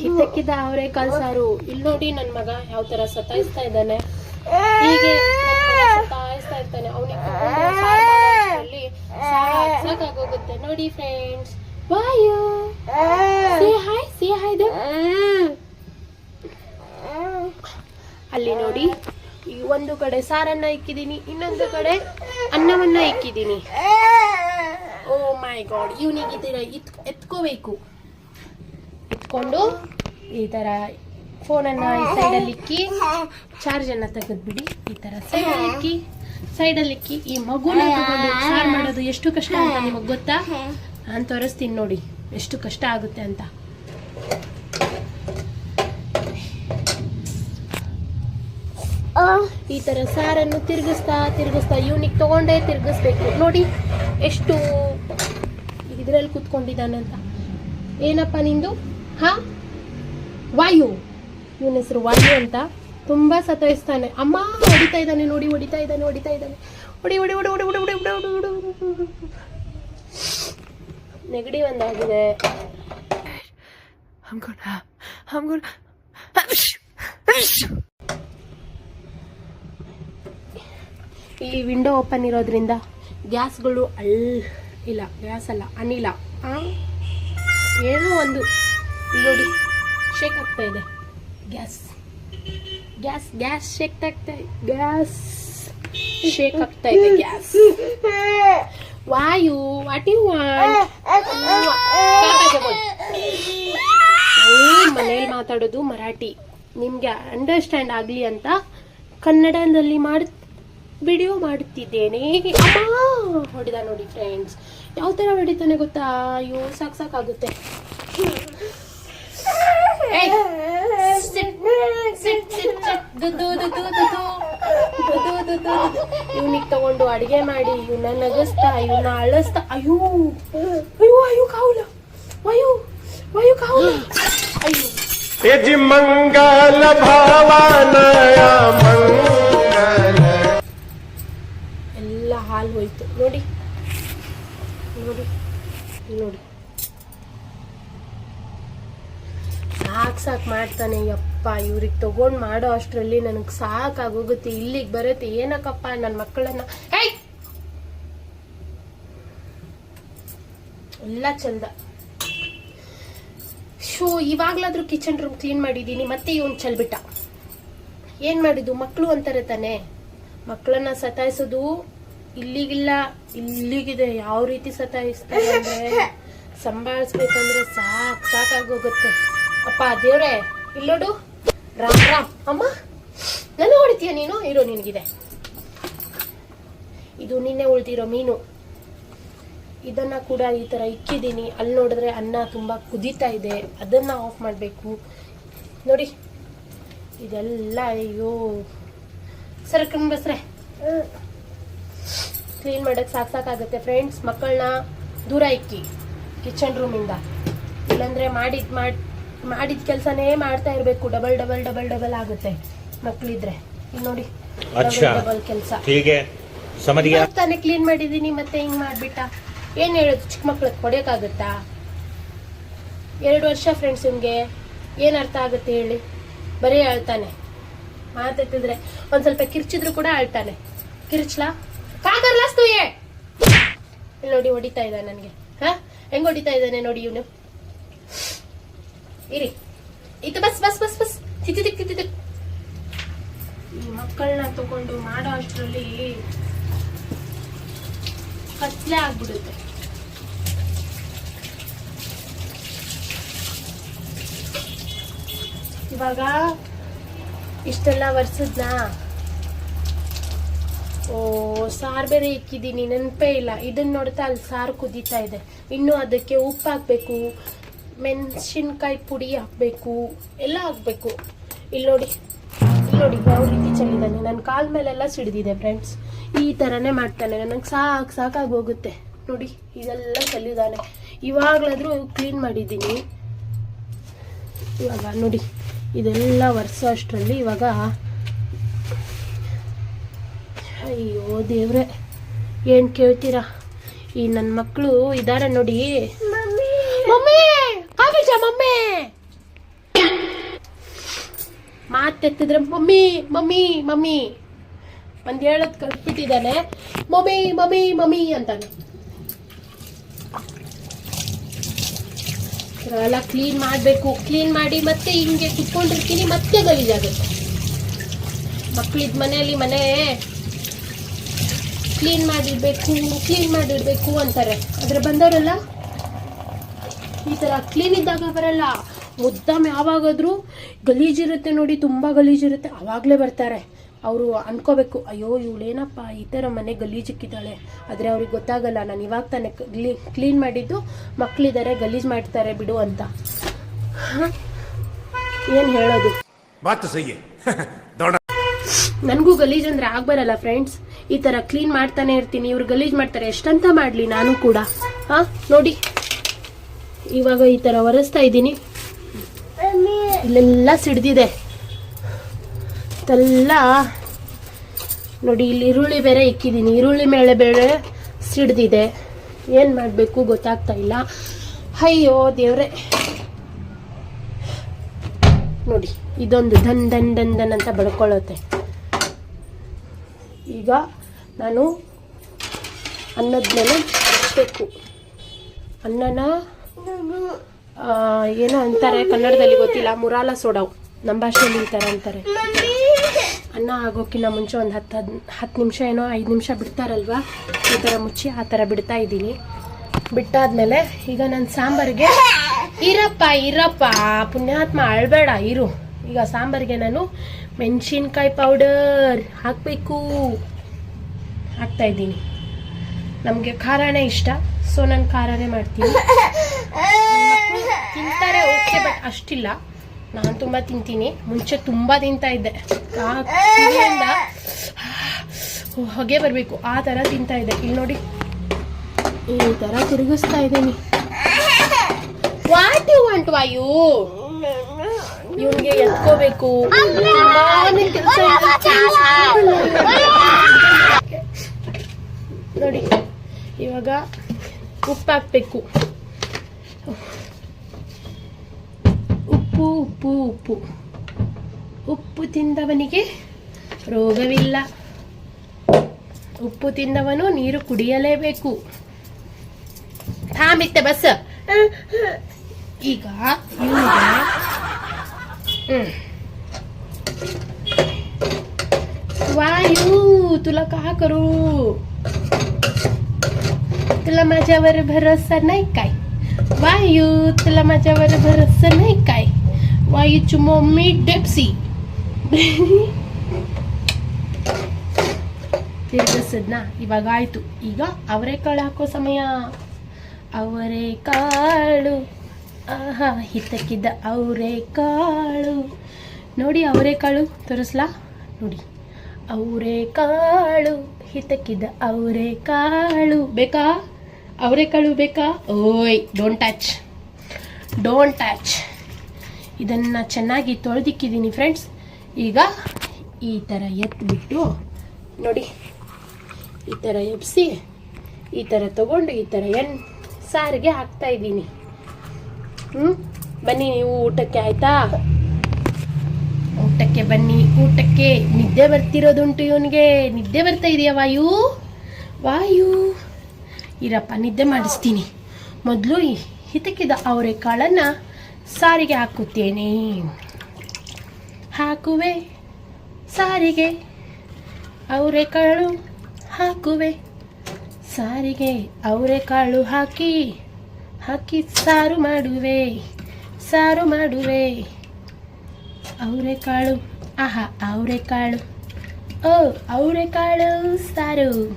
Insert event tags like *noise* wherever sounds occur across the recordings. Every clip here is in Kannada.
ಕಿತ್ತಕ್ಕಿದ್ದ ಅವರೇಕಾಳು ಸಾರು. ಇಲ್ ನೋಡಿ ನನ್ನ ಮಗ ಯಾವ ತರ ಸತಾಯಿಸ್ತಾ ಇದ್ದಾನೆ. ಹೀಗೆ ಸತಾಯಿಸ್ತಾ ಇರ್ತಾನೆ. ಅವನಿಗೆ ಸಾಕಾಗೋಗುತ್ತೆ ನೋಡಿ friends Vayu say hi say hi ಅಲ್ಲಿ ನೋಡಿ ಈ ಒಂದು ಕಡೆ ಸಾರನ್ನ ಇಕ್ಕಿದೀನಿ ಇನ್ನೊಂದು ಕಡೆ ಅನ್ನವನ್ನ ಇಕ್ಕಿದೀನಿ. ಓ ಮೈ ಗಾಡ್ ಇವನಿಗೆ ಇತ್ ಎತ್ಕೋಬೇಕು. ಎತ್ಕೊಂಡು ಈ ತರ ಫೋನನ್ನ ಈ ಸೈಡಲ್ಲಿ ಇಕ್ಕಿ ಚಾರ್ಜನ್ನ ತೆಗೆದ್ಬಿಡಿ. ಈ ತರ ಸೈಡಲ್ಲಿ ಇಕ್ಕಿ ಸೈಡಲ್ಲಿ ಇಕ್ಕಿ. ಈ ಮಗುನ ತಗೊಂಡು ಚಾರ್ಜ್ ಮಾಡೋದು ಎಷ್ಟು ಕಷ್ಟ ಅಂತ ನಿಮಗೆ ಗೊತ್ತಾ? ನಾನು ತೋರಿಸ್ತೀನಿ ನೋಡಿ, ಎಷ್ಟು ಕಷ್ಟ ಆಗುತ್ತೆ ಅಂತ. ಈ ತರ ಸಾರನ್ನು ತಿರುಗಿಸ್ತಾ ತಿರುಗಿಸ್ತಾ ಇವನಿಗೆ ತಗೊಂಡೇ ತಿರ್ಗಿಸ್ಬೇಕು. ನೋಡಿ, ಎಷ್ಟು ಇದ್ರಲ್ಲಿ ಕುತ್ಕೊಂಡಿದ್ದಾನಂತ. ಏನಪ್ಪ ನಿಂದು? ಹಾ ವಾಯು ಇವನ ಹೆಸರು ವಾಯು ಅಂತ ತುಂಬಾ ಸತಾಯಿಸ್ತಾನೆ ಅಮ್ಮ ಹೊಡಿತಾ ಇದ್ದಾನೆ ನೋಡಿ ಹೊಡಿತಾ ಇದ್ದಾನೆ ಹೊಡಿತಾ ಇದ್ದಾನೆ ಹೊಡಿ ಹೊಡಿ ಹೊಡಿ ಹೊಡಿ ಹೊಡಿ ಹೊಡಿ ಹೊಡಿ ಹೊಡಿ ಹೊಡಿ. ನೆಗಡಿ ಒಂದಾಗಿದೆ ಇಲ್ಲಿ ವಿಂಡೋ ಓಪನ್ ಇರೋದ್ರಿಂದ ಗ್ಯಾಸ್ಗಳು ಅಲ್ ಇಲ್ಲ ಗ್ಯಾಸ್ ಅಲ್ಲ ಅನಿಲ? ಏನೋ ಒಂದು ನೋಡಿ ಶೇಕ್ ಆಗ್ತಾ ಇದೆ. ಗ್ಯಾಸ್ ಗ್ಯಾಸ್ ಗ್ಯಾಸ್ ಶೇಕ್ ಆಗ್ತಾ ಗ್ಯಾಸ್ ಶೇಕ್ ಆಗ್ತಾ ಇದೆ gas Vayu what you want ಮನೇಲಿ ಮಾತಾಡೋದು ಮರಾಠಿ. ನಿಮ್ಗೆ ಅಂಡರ್ಸ್ಟ್ಯಾಂಡ್ ಆಗ್ಲಿ ಅಂತ ಕನ್ನಡದಲ್ಲಿ ಮಾಡ್ ವಿಡಿಯೋ ಮಾಡುತ್ತಿದ್ದೇನೆ ಹೊಡಿದ ನೋಡಿ ಫ್ರೆಂಡ್ಸ್ ಯಾವ ಥರ ಹೊಡಿತಾನೆ ಗೊತ್ತಾ? ಅಯ್ಯೋ, ಸಾಕು ಸಾಕಾಗುತ್ತೆ. ಇವ್ನಿಗೆ ತಗೊಂಡು ಅಡಿಗೆ ಮಾಡಿ ಇವನ್ನ ನಗಸ್ತಾ ಇವನ್ನ ಅಳಸ್ತ. ಅಯ್ಯೋ. ಅಯ್ಯೋ ಅಯ್ಯೋ ಕಾವುಲ. ಅಯ್ಯೋ ಅಯ್ಯೋ ಕಾವುಲ. ಅಯ್ಯೋ. ಯಜಿ ಮಂಗಲ ಭಾವನಯ ಮಂಗಲ. ಎಲ್ಲ ಹಾಲು ಹೋಯ್ತು. ನೋಡಿ. ನೋಡಿ. ನೋಡಿ. ಸಾಕು ಸಾಕು ಮಾಡ್ತಾನೆ ಯಪ್ಪ ಇವ್ರಿಗೆ ತಗೊಂಡ್ ಮಾಡೋ ಅಷ್ಟರಲ್ಲಿ ನನಗೆ ಸಾಕಾಗೋಗುತ್ತೆ ಇಲ್ಲಿಗೆ ಬರುತ್ತೆ ಏನಕ್ಕಪ್ಪ ನನ್ನ ಮಕ್ಕಳನ್ನ? ಏಯ್! ಎಲ್ಲ ಚಂದ. ಶೋ ಇವಾಗ್ಲಾದ್ರೂ ಕಿಚನ್ ರೂಮ್ ಕ್ಲೀನ್ ಮಾಡಿದ್ದೀನಿ ಮತ್ತೆ ಇವನ್ ಚಲ್ಬಿಟ್ಟ. ಏನ್ ಮಾಡಿದ್ದು? ಮಕ್ಕಳು ಅಂತಾರೆ ತಾನೆ. ಮಕ್ಕಳನ್ನ ಸತಾಯಿಸೋದು ಇಲ್ಲಿಗಿಲ್ಲ ಇಲ್ಲಿಗಿದೆ ಯಾವ ರೀತಿ ಸತಾಯಿಸ್ತಾರೆ ಅಂದ್ರೆ? *laughs* ಸಂಭಾಳಿಸ್ಬೇಕಂದ್ರೆ ಸಾಕ್ ಸಾಕಾಗೋಗುತ್ತೆ. ಅಪ್ಪ, ದೇವ್ರೆ ಇಲ್ಲೋಡು ರಾಮ್ ರಾಮ್. ಅಮ್ಮ ನಾನು ಹೊಡಿತೀಯ ನೀನು? ಇರೋ, ನಿನಗಿದೆ. ಇದು ನಿನ್ನೆ ಉಳ್ದಿರೋ ಮೀನು. ಇದನ್ನ ಕೂಡ ಈ ತರ ಇಕ್ಕಿದ್ದೀನಿ. ಅಲ್ಲಿ ನೋಡಿದ್ರೆ ಅನ್ನ ತುಂಬಾ ಕುದೀತಾ ಇದೆ. ಅದನ್ನ ಆಫ್ ಮಾಡಬೇಕು. ನೋಡಿ. ಇದೆಲ್ಲ, ಅಯ್ಯೋ. ಸರ್ಕನ್ ಬಸ್ರೆ. ಕ್ಲೀನ್ ಮಾಡೋಕ್ಕೆ ಸಾಕ್ ಸಾಕಾಗುತ್ತೆ ಫ್ರೆಂಡ್ಸ್. ಮಕ್ಕಳನ್ನ ದೂರ ಇಕ್ಕಿ. ಕಿಚನ್ ರೂಮಿಂದ. ಇಲ್ಲಾಂದ್ರೆ ಮಾಡಿದ್, ಮಾಡ್ ಮಾಡಿದ ಕೆಲಸನೇ ಮಾಡ್ತಾ ಇರಬೇಕು. ಡಬಲ್ ಡಬಲ್ ಡಬಲ್ ಡಬಲ್ ಆಗುತ್ತೆ ಮಕ್ಕಳಿದ್ರೆ ಇಲ್ಲಿ ನೋಡಿ ಡಬಲ್ ಕೆಲಸ. ಹೀಗೆ ತಾನೇ ಕ್ಲೀನ್ ಮಾಡಿದೀನಿ ಮತ್ತೆ ಹಿಂಗ್ ಮಾಡ್ಬಿಟ್ಟ. ಏನ್ ಹೇಳೋದು ಚಿಕ್ಕ ಮಕ್ಳಿಗೆ ಕೊಡೋಕ್ಕಾಗುತ್ತಾ ಎರಡು ವರ್ಷ ಫ್ರೆಂಡ್ಸ್ ನಿಮ್ಗೆ. ಏನು ಅರ್ಥ ಆಗುತ್ತೆ ಹೇಳಿ? ಬರೀ ಅಳ್ತಾನೆ ಮಾತೆತ್ತಿದ್ರೆ. ಒಂದ್ ಸ್ವಲ್ಪ ಕಿರ್ಚಿದ್ರು ಕೂಡ ಅಳ್ತಾನೆ ಕಿರ್ಚ್ಲಾ? ಕಾಕರ್ಲಾಸ್ತೂಯೇ ನೋಡಿ ಹೊಡಿತಾ ಇದ್ದಾನೆ ನನಗೆ. ಹಾ? ಹೆಂಗ್ ಹೊಡಿತಾ ಇದ್ದಾನೆ ನೋಡಿ ಇವನು? ಇರಿ. ಇದು ಬಸ್ ಬಸ್ ಬಸ್ ಬಸ್. ತಿಕ್ ಈ ಮಕ್ಕಳನ್ನ ತಗೊಂಡು ಮಾಡೋ ಅಷ್ಟರಲ್ಲಿ ಕತ್ಲೆ ಆಗ್ಬಿಡುತ್ತೆ. ಇವಾಗ ಇಷ್ಟೆಲ್ಲ ವರ್ಸದ್ನ ಓ, ಸಾರ್ ಬೇರೆ ಇಕ್ಕಿದ್ದೀನಿ ನೆನಪೇ ಇಲ್ಲ. ಇದನ್ನ ನೋಡ್ತಾ ಅಲ್ಲಿ ಸಾರು ಕುದೀತಾ ಇದೆ. ಇನ್ನು ಅದಕ್ಕೆ ಉಪ್ಪು ಹಾಕ್ಬೇಕು ಮೆಣಸಿನ್ಕಾಯಿ ಪುಡಿ ಹಾಕಬೇಕು ಎಲ್ಲ ಹಾಕ್ಬೇಕು. ಇಲ್ಲಿ ನೋಡಿ ಇಲ್ಲಿ ನೋಡಿ ಯಾವ ರೀತಿ ಚೆಲ್ಲಿದ್ದಾನೆ ನನ್ನ ಕಾಲ್ ಮೇಲೆಲ್ಲ ಸಿಡಿದಿದೆ ಫ್ರೆಂಡ್ಸ್ ಈ ಥರನೇ ಮಾಡ್ತಾನೆ. ನನಗೆ ಸಾಕು ಸಾಕಾಗಿ ಹೋಗುತ್ತೆ. ನೋಡಿ ಇದೆಲ್ಲ ಚೆಲ್ಲಿದ್ದಾನೆ ಇವಾಗಲಾದರೂ ಕ್ಲೀನ್ ಮಾಡಿದ್ದೀನಿ. ಇವಾಗ ನೋಡಿ ಇದೆಲ್ಲ ವರ್ಸೋ ಅಷ್ಟರಲ್ಲಿ ಇವಾಗ ಅಯ್ಯೋ ದೇವ್ರೆ ಏನು ಕೇಳ್ತೀರಾ? ಈ ನನ್ನ ಮಕ್ಕಳು ಇದ್ದಾರೆ ನೋಡಿ. ಮಮ್ಮಿ! ಮಮ್ಮಿ? ಮಾತೆತ್ತಿದ್ರೆ ಮಮ್ಮಿ ಮಮ್ಮಿ ಮಮ್ಮಿ. ಒಂದ್ ಹೇಳದ್ ಕಲ್ಪಿಟ್ಟಿದ್ದಾನೆ ಮಮ್ಮಿ ಮಮ್ಮಿ ಮಮ್ಮಿ ಅಂತಾನೆ. ಎಲ್ಲ ಕ್ಲೀನ್ ಮಾಡಬೇಕು. ಕ್ಲೀನ್ ಮಾಡಿ ಮತ್ತೆ ಹಿಂಗೆ ಕುತ್ಕೊಂಡಿರ್ತೀನಿ, ಮತ್ತೆ ಗಲೀಜಾಗುತ್ತೆ. ಮಕ್ಳಿದ್ ಮನೆಯಲ್ಲಿ ಮನೆ ಕ್ಲೀನ್ ಮಾಡಿರ್ಬೇಕು ಕ್ಲೀನ್ ಮಾಡಿರ್ಬೇಕು ಅಂತಾರೆ. ಆದ್ರೆ ಬಂದವರೆಲ್ಲ? ಈ ಥರ ಕ್ಲೀನ್ ಇದ್ದಾಗ ಬರಲ್ಲ ಮುದ್ದಾಮ್ ಯಾವಾಗಾದರೂ ಗಲೀಜಿರುತ್ತೆ ನೋಡಿ ತುಂಬ ಗಲೀಜಿರುತ್ತೆ ಆವಾಗಲೇ ಬರ್ತಾರೆ. ಅವರು ಅನ್ಕೋಬೇಕು ಅಯ್ಯೋ ಇವಳೇನಪ್ಪ ಈ ಥರ ಮನೆ ಗಲೀಜಿಕ್ಕಿದ್ದಾಳೆ ಆದರೆ ಅವ್ರಿಗೆ ಗೊತ್ತಾಗಲ್ಲ ನಾನು ಇವಾಗ ತಾನೆ ಕ್ಲೀನ್ ಮಾಡಿದ್ದು ಮಕ್ಕಳಿದ್ದಾರೆ ಗಲೀಜು ಮಾಡ್ತಾರೆ ಬಿಡು ಅಂತ. ಏನು ಹೇಳೋದು? *laughs* ನನಗೂ ಗಲೀಜ್ ಅಂದರೆ ಆಗಬರಲ್ಲ ಫ್ರೆಂಡ್ಸ್ ಈ ಥರ ಕ್ಲೀನ್ ಮಾಡ್ತಾನೆ ಇರ್ತೀನಿ. ಇವ್ರು ಗಲೀಜು ಮಾಡ್ತಾರೆ. ಎಷ್ಟಂತ ಮಾಡಲಿ ನಾನು ಕೂಡ. ಹಾಂ? ನೋಡಿ. ಇವಾಗ ಈ ಥರ ಒರೆಸ್ತಾ ಇದ್ದೀನಿ. ಇಲ್ಲೆಲ್ಲ ಸಿಡ್ದಿದೆ. ಇದೆಲ್ಲ ನೋಡಿ, ಇಲ್ಲಿ ಈರುಳ್ಳಿ ಬೇರೆ ಇಕ್ಕಿದ್ದೀನಿ. ಈರುಳ್ಳಿ ಮೇಲೆ ಬೇರೆ ಸಿಡ್ದಿದೆ. ಏನು ಮಾಡಬೇಕು ಗೊತ್ತಾಗ್ತಾ ಇಲ್ಲ. ಅಯ್ಯೋ, ದೇವ್ರೆ. ನೋಡಿ, ಇದೊಂದು ಧನ್ ಧನ್ ಧನ್ ಧನ್ ಅಂತ ಬಳ್ಕೊಳ್ಳುತ್ತೆ ಈಗ ನಾನು ಅನ್ನದ ಮೇಲೆ ಬೇಕು ಅನ್ನನ ಏನೋ ಅಂತಾರೆ ಕನ್ನಡದಲ್ಲಿ ಗೊತ್ತಿಲ್ಲ ಮುರಾಲ ಸೋಡಾವ್. ನಮ್ಮ ಭಾಷೆಯಲ್ಲಿ ಈ ಥರ ಅಂತಾರೆ. ಅನ್ನ ಆಗೋಕ್ಕಿಂತ ಮುಂಚೆ ಒಂದು ಹತ್ತು ಹದ್ ಹತ್ತು ನಿಮಿಷ ಏನೋ ಐದು ನಿಮಿಷ ಬಿಡ್ತಾರಲ್ವಾ? ಈ ಥರ ಮುಚ್ಚಿ ಆ ಥರ ಬಿಡ್ತಾ ಇದ್ದೀನಿ. ಬಿಟ್ಟಾದ್ಮೇಲೆ ಈಗ ನನ್ನ ಸಾಂಬಾರಿಗೆ ಇರಪ್ಪ ಇರಪ್ಪ ಪುಣ್ಯಾತ್ಮ ಅಳಬೇಡ ಇರು. ಈಗ ಸಾಂಬಾರಿಗೆ ನಾನು ಮೆಣಸಿನ್ಕಾಯಿ ಪೌಡರ್ ಹಾಕಬೇಕು. ಹಾಕ್ತಾ ಇದ್ದೀನಿ. ನಮಗೆ ಖಾರನೇ ಇಷ್ಟ ಸೊ ನಾನು ಖಾರನೇ ಮಾಡ್ತೀನಿ. *laughs* ತಿಂತಾರೆ ಓಕೆ ಬಟ್ ಅಷ್ಟಿಲ್ಲ. ನಾನು ತುಂಬ ತಿಂತೀನಿ. ಮುಂಚೆ ತುಂಬ ತಿಂತಾ ಇದ್ದೆ. ಹೊಗೆ ಬರಬೇಕು. ಆ ಥರ ತಿಂತಾ ಇದ್ದೆ. ಇಲ್ಲಿ ನೋಡಿ. ಈ ಥರ ತಿರುಗಿಸ್ತಾ ಇದ್ದೀನಿ. ವಾಟ್ ಯು ವಾಂಟ್ ವಾಯು ಇವನಿಗೆ ಎತ್ಕೋಬೇಕು. ನೋಡಿ, ಇವಾಗ ಉಪ್ಪು ಹಾಕ್ಬೇಕು. ಉಪ್ಪು ಉಪ್ಪು ಉಪ್ಪು ಉಪ್ಪು ತಿಂದವನಿಗೆ ರೋಗವಿಲ್ಲ ಉಪ್ಪು ತಿಂದವನು ನೀರು ಕುಡಿಯಲೇಬೇಕು ಥಾಮಿತ್ತೆ ಬಸ್ ಈಗ ಇವನಿಗೆ हम्म. वायू तुला का करू तुला माझ्यावर भरोसा नाही काय वायू तुला माझ्यावर भरोसा नाही काय Why you ಟೆಪ್ಸಿ Depsy? ತಿರುಗಿಸಿದ್ನ ಇವಾಗ ಆಯ್ತು. ಈಗ ಅವರೆಕಾಳು ಹಾಕೋ ಸಮಯ. ಅವರೆಕಾಳು ಆಹಾ, ಹಿತಕ್ಕಿದ್ದ ಅವರೆಕಾಳು ನೋಡಿ ಅವರೆಕಾಳು ತೋರಿಸ್ಲಾ? ನೋಡಿ. ಅವರೆಕಾಳು ಹಿತಕ್ಕಿದ್ದ ಅವರೆಕಾಳು ಬೇಕಾ? ಅವರೆಕಾಳು ಬೇಕಾ? ಓಯ್ ಡೋಂಟ್ ಟಚ್ ಡೋಂಟ್ ಟಚ್ ಇದನ್ನು ಚೆನ್ನಾಗಿ ತೊಳೆದಿಕ್ಕಿದ್ದೀನಿ ಫ್ರೆಂಡ್ಸ್ ಈಗ ಈ ಥರ ಎತ್ಬಿಟ್ಟು, ನೋಡಿ, ಈ ಥರ ಎಬ್ಸಿ, ಈ ಥರ ತಗೊಂಡು ಈ ಥರ ಎಣ್ ಸಾರಿಗೆ ಹಾಕ್ತಾಯಿದ್ದೀನಿ ಹ್ಞೂ ಬನ್ನಿ ನೀವು ಊಟಕ್ಕೆ ಆಯಿತಾ? ಊಟಕ್ಕೆ ಬನ್ನಿ. ಊಟಕ್ಕೆ ನಿದ್ದೆ ಬರ್ತಿರೋದುಂಟು ಇವನಿಗೆ. ನಿದ್ದೆ ಬರ್ತಾ ಇದೆಯಾ ವಾಯು? ವಾಯು. ಇರಪ್ಪ, ನಿದ್ದೆ ಮಾಡಿಸ್ತೀನಿ. ಮೊದಲು ಹಿತಕ್ಕಿದ ಅವರೆಕಾಳನ್ನು ಸಾರಿಗೆ ಹಾಕುತ್ತೇನೆ. ಹಾಕುವೆ, ಸಾರಿಗೆ. ಅವರೆಕಾಳು ಹಾಕುವೆ. ಸಾರಿಗೆ ಅವರೆಕಾಳು ಹಾಕಿ ಹಾಕಿ ಸಾರು ಮಾಡುವೆ ಸಾರು ಮಾಡುವೆ. ಅವರೆಕಾಳು ಆಹಾ ಅವರೆಕಾಳು ಓ ಅವರೆಕಾಳು ಸಾರು.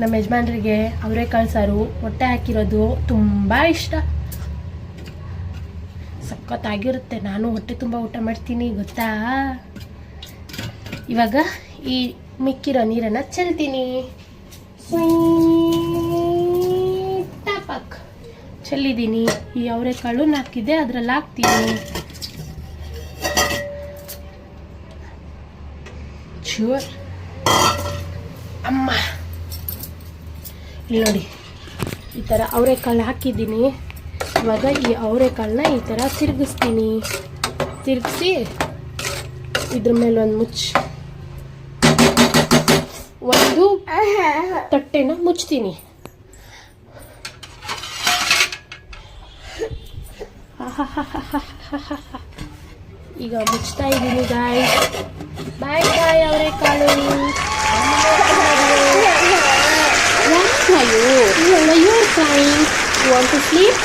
ನಮ್ಮ ಯಜಮಾನರಿಗೆ ಅವರೆಕಾಳು ಸಾರು ಹೊಟ್ಟೆ ಹಾಕಿರೋದು ತುಂಬ ಇಷ್ಟ. ಸಖತ್ತಾಗಿರುತ್ತೆ. ನಾನು ಹೊಟ್ಟೆ ತುಂಬ ಊಟ ಮಾಡ್ತೀನಿ, ಗೊತ್ತಾ? ಇವಾಗ ಈ ಮಿಕ್ಕಿರೋ ನೀರನ್ನು ಚೆಲ್ತೀನಿ. ಟಪಕ್ ಚೆಲ್ಲಿದ್ದೀನಿ. ಈ ಅವರೆಕಾಳು ನಾಕಿದೆ, ಅದ್ರಲ್ಲಿ ಹಾಕ್ತೀನಿ. ಚೂರ್ ಅಮ್ಮ. ಇಲ್ಲಿ ನೋಡಿ, ಈ ಥರ ಅವರೆಕಾಳು ಹಾಕಿದ್ದೀನಿ. ಇವಾಗ ಈ ಅವರೆಕಾಳನ್ನ ಈ ಥರ ತಿರುಗಿಸ್ತೀನಿ. ತಿರುಗಿಸಿ ಇದ್ರ ಮೇಲೆ ಒಂದು ಮುಚ್ಚ. ಒಂದು ತಟ್ಟೆನ ಮುಚ್ತೀನಿ. ಈಗ ಮುಚ್ತಾ ಇದ್ದೀನಿ ಗಾಯ್ ಬಾಯ್ ಬಾಯ್ ಅವರೇ ಕಾಳು. ಅಯ್ಯೋ you? Are crying? You want to sleep?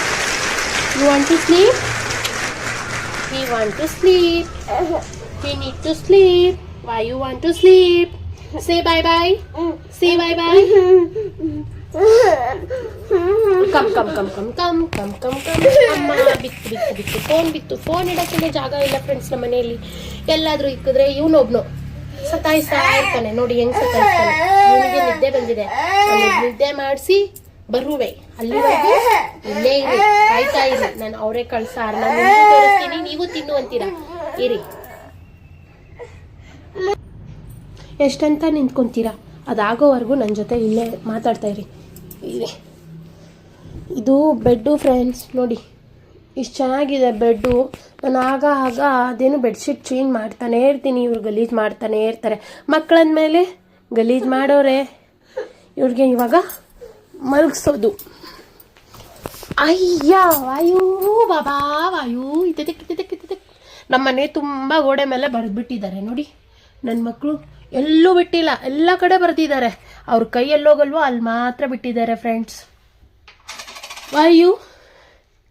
You want to sleep? He want to sleep. He need to sleep. Why you want to sleep? Say bye bye. Say bye bye. Come come come come come come come come. ಅಮ್ಮ ಬಿತ್ತು ಬಿತ್ತು ಬಿತ್ತು ಫೋನ್ ಬಿತ್ತು ಫೋನ್ ಇಡಕ್ಕೆ ಜಾಗ ಇಲ್ಲ ಫ್ರೆಂಡ್ಸ್ ನಮ್ಮ ಮನೆಯಲ್ಲಿ ಎಲ್ಲಾದ್ರೂ ಇಕ್ಕಿದ್ರೆ ಇವನೊಬ್ನು ಸತಾಯಿಸ್ತಾ ಇರ್ತಾನೆ ನೋಡಿ ಹೆಂಗ್ ಸತಾಯಿಸ್ತಾನೆ ಇವನಿಗೆ ನಿದ್ದೆ ಬಂದಿದೆ ನಿದ್ದೆ ಮಾಡಿಸಿ ಬರುವೆ. ಅಲ್ಲಿ ಇಲ್ಲೇ ಇರಿ. ಕಾಯ್ತಾ ಇರಿ. ನಾನು ಅವರೇ ಕಳ್ಸಾರ ನಾನು ನೀವು ತಿನ್ನು ಅಂತೀರಾ? ಇರಿ. ಎಷ್ಟಂತ ನಿಂತ್ಕೊಂತೀರಾ? ಅದಾಗೋವರೆಗೂ ನನ್ನ ಜೊತೆ ಇಲ್ಲೇ ಮಾತಾಡ್ತಾ ಇರಿ. ಇರಿ. ಇದು ಬೆಡ್ಡು ಫ್ರೆಂಡ್ಸ್ ನೋಡಿ. ಇಷ್ಟು ಚೆನ್ನಾಗಿದೆ ಬೆಡ್ಡು. ನಾನು ಆಗ ಆಗ ಅದೇನು ಬೆಡ್ಶೀಟ್ ಚೇಂಜ್ ಮಾಡ್ತಾನೆ ಇರ್ತೀನಿ. ಇವ್ರು ಗಲೀಜು ಮಾಡ್ತಾನೆ ಇರ್ತಾರೆ. ಮಕ್ಕಳಂದ್ಮೇಲೆ ಗಲೀಜು ಮಾಡೋರೆ. ಇವ್ರಿಗೆ ಇವಾಗ ಮಲಗಿಸೋದು. ಅಯ್ಯ, ವಾಯು, ಬಾಬಾ, ವಾಯು ಇದ್ದಕ್ಕೆ ಇದ್ದಕ್ಕೆ ನಮ್ಮ ಮನೆ ತುಂಬ ಗೋಡೆ ಮೇಲೆ ಬರೆದ್ಬಿಟ್ಟಿದ್ದಾರೆ, ನೋಡಿ. ನನ್ನ ಮಕ್ಕಳು ಎಲ್ಲೂ ಬಿಟ್ಟಿಲ್ಲ, ಎಲ್ಲ ಕಡೆ ಬರೆದಿದ್ದಾರೆ. ಅವ್ರ ಕೈಯಲ್ಲೋಗಲ್ವೋ ಅಲ್ಲಿ ಮಾತ್ರ ಬಿಟ್ಟಿದ್ದಾರೆ ಫ್ರೆಂಡ್ಸ್ ವಾಯು,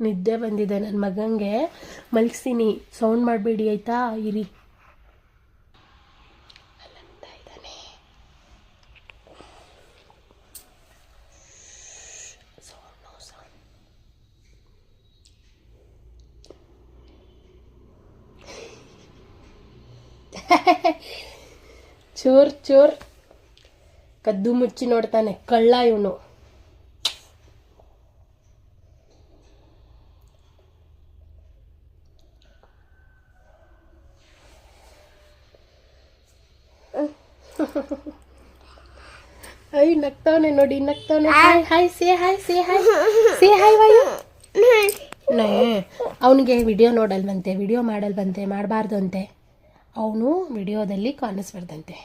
ನಿದ್ದೆ ಬಂದಿದೆ ನನ್ನ ಮಗಂಗೆ. ಮಲಗಿಸ್ತೀನಿ ಸೌಂಡ್ ಮಾಡಬೇಡಿ, ಆಯಿತಾ? ಇರಿ ಚೂರ್ ಚೂರ್ ಕದ್ದು ಮುಚ್ಚಿ ನೋಡ್ತಾನೆ. ಕಳ್ಳ ಇವನು. ಅಯ್ಯ ನಗ್ತಾವನೆ ನೋಡಿ ನಗ್ತಾವನೆ. Hi hi say hi say hi say hi Vayu ನೇ ಅವನಿಗೆ ವಿಡಿಯೋ ನೋಡಲ್ವಂತೆ ವಿಡಿಯೋ ಮಾಡಲ್ವಂತೆ ಮಾಡಬಾರ್ದು ಅಂತೆ ಅವನು ವಿಡಿಯೋದಲ್ಲಿ ಕಾಣಿಸ್ಬಾರ್ದಂತೆ.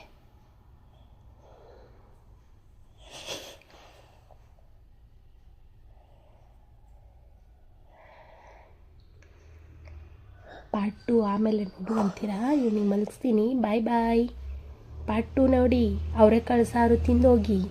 ಪಾರ್ಟ್ ಟು ಆಮೇಲೆ ನೋಡು ಅಂತೀರಾ? ಇವ್ನಿಗೆ ಮಲಗಿಸ್ತೀನಿ ಬಾಯ್ ಬಾಯ್ ಪಾರ್ಟ್ ಟು ನೋಡಿ, ಅವರೇ ಕಳ್ಸಾರು, ತಿಂದೋಗಿ.